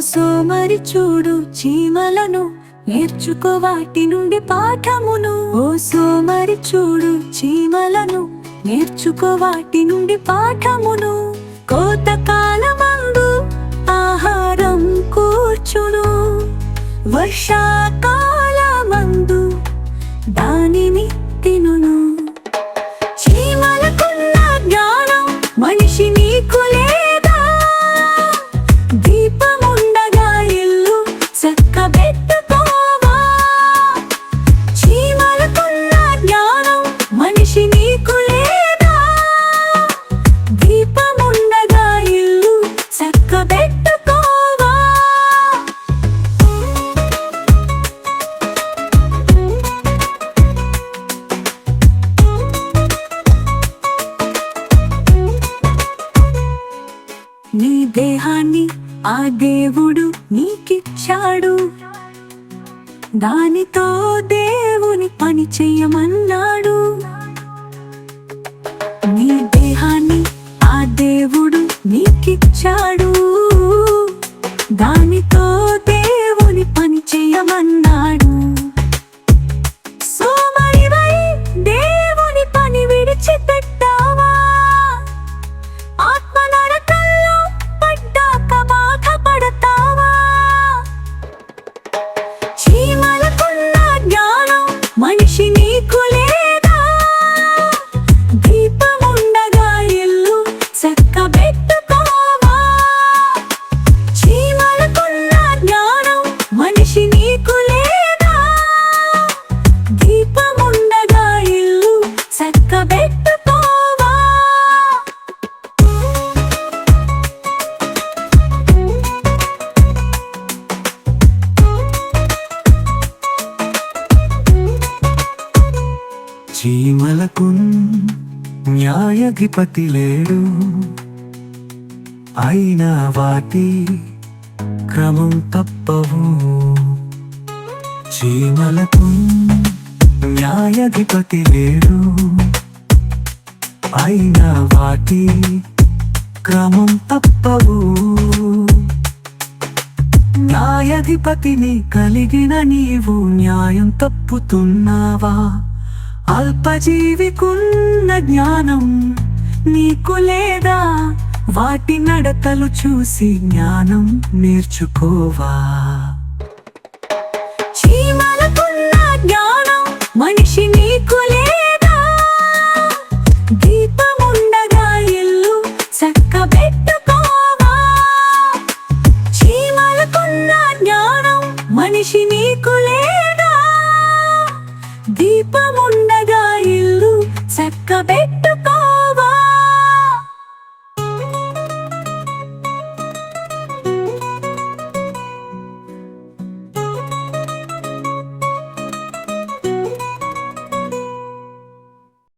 సోమరి చూడు చీమలను నేర్చుకో వాటి నుండి పాఠమును. ఓ సోమరి చూడు చీమలను నేర్చుకో వాటి నుండి పాఠమును. కోతకాలమందు ఆహారం కూర్చును వర్షాకాలమందు నీ దేహాన్ని ఆ దేవుడు నీకిచ్చాడు. దానితో దేవుని పని చెయ్యమన్నాడు నీ దేహాన్ని ఆ దేవుడు నీకిచ్చాడు. చీమలకు న్యాయధిపతి లేడు. అయినా వాటి క్రమం తప్పవు. చీమలకు న్యాయధిపతి లేడు. అయినా వాటి క్రమం తప్పవు. న్యాయధిపతిని కలిగిన నీవు న్యాయం తప్పుతున్నావా? అల్పజీవికున్న జ్ఞానం నీకు లేదా? వాటి నడతలు చూసి జ్ఞానం నేర్చుకోవా? చీమలకున్న జ్ఞానం మనిషిని the big